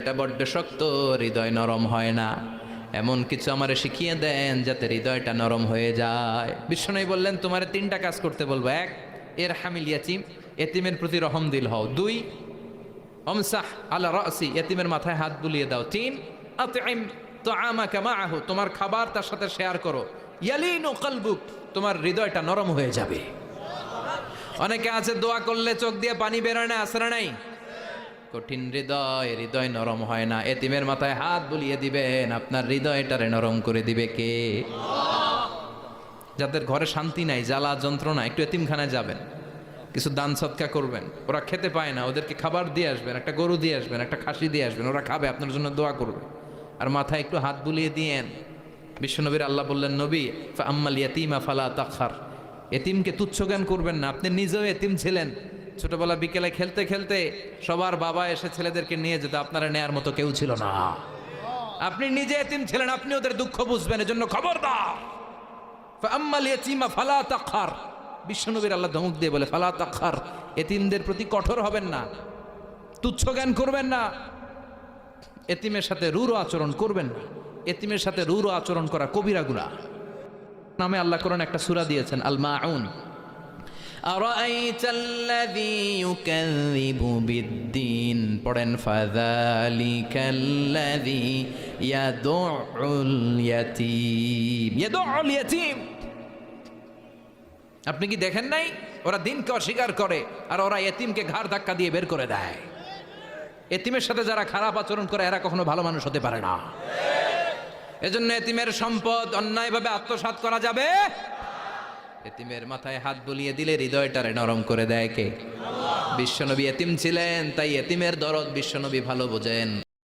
এটা বড্ড শক্ত, হৃদয় নরম হয় না। এমন কিছু আমারে শিখিয়ে দেন যাতে হৃদয়টা নরম হয়ে যায়। বিশ্বনবী বললেন, তোমার তিনটা কাজ করতে বলব। এক এর হামিল ইয়াচিম এতিমের প্রতি রহম দিল হও। দুই, অমসাহ আলা রসি, এতিমের মাথায় হাত বুলিয়ে দাও। তিন তো আমাকে আহ তোমার খাবার তার সাথে শেয়ার করো। ইয়ালিনু কলবুক, তোমার হৃদয়টা নরম হয়ে যাবে। অনেকে আছে, দোয়া করলে চোখ দিয়ে পানি বেরোয় না, আসরা নাই? কঠিন হৃদয় হৃদয় নরম হয় না। এতিমের মাথায় হাত বুলিয়ে দিবেন, আপনার হৃদয়টারে নরম করে দিবে কে? যাদের ঘরে শান্তি নাই, জ্বালা, যন্ত্রণা, একটু এতিমখানায় যাবেন। কিছু দান সৎকা করবেন। ওরা খেতে পায় না, ওদেরকে খাবার দিয়ে আসবেন, একটা গরু দিয়ে আসবেন, একটা খাসি দিয়ে আসবেন, ওরা খাবে, আপনার জন্য দোয়া করবে। আর মাথায় একটু হাত বুলিয়ে দিয়েন। বিশ্বনবীর আল্লাহ বললেন, নবী আম্মাল ইয়াতিমা ফালা তাখার এতিমকে তুচ্ছ জ্ঞান করবেন না, আপনি নিজেও এতিম ছিলেন। ছোটবেলা বিকেলে খেলতে খেলতে সবার বাবা এসে ছেলেদেরকে নিয়ে যেত, আপনারা নেয়ার মতো কেউ ছিল না। আপনি নিজে এতিম ছিলেন, আপনি ওদের দুঃখ বুঝবেন, এজন্য আম্মাল ইয়াতিমা ফালা বিশ্বনবীর আল্লাহ ধমক দিয়ে বলে, ফালা তাখার, এতিমদের প্রতি কঠোর হবেন না, তুচ্ছ জ্ঞান করবেন না, এতিমের সাথে রুরো আচরণ করবেন না, এতিমের সাথে রুরো আচরণ করা কবিরাগুলা নামে আল্লাহ কোরআন একটা সূরা দিয়েছেন আল মাউন أرأيت الذي يكذب بالدين পড়েন فذلك الذي يدع اليتيم يدع اليتيم আপনি কি দেখেন নাই ওরা দিনকে অস্বীকার করে আর ওরা এতিমকে ঘাড় ধাক্কা দিয়ে বের করে দেয় এতিমের সাথে যারা খারাপ আচরণ করে এরা কখনো ভালো মানুষ হতে পারে না এজন্য এতিমের সম্পদ অন্যায়ভাবে আত্মসাৎ করা যাবে এতিমের মাথায় হাত বুলিয়ে দিলে হৃদয়টারে নরম করে দেয় কে? বিশ্বনবী এতিম ছিলেন, তাই এতিমের দরদ বিশ্বনবী ভালো বোঝেন।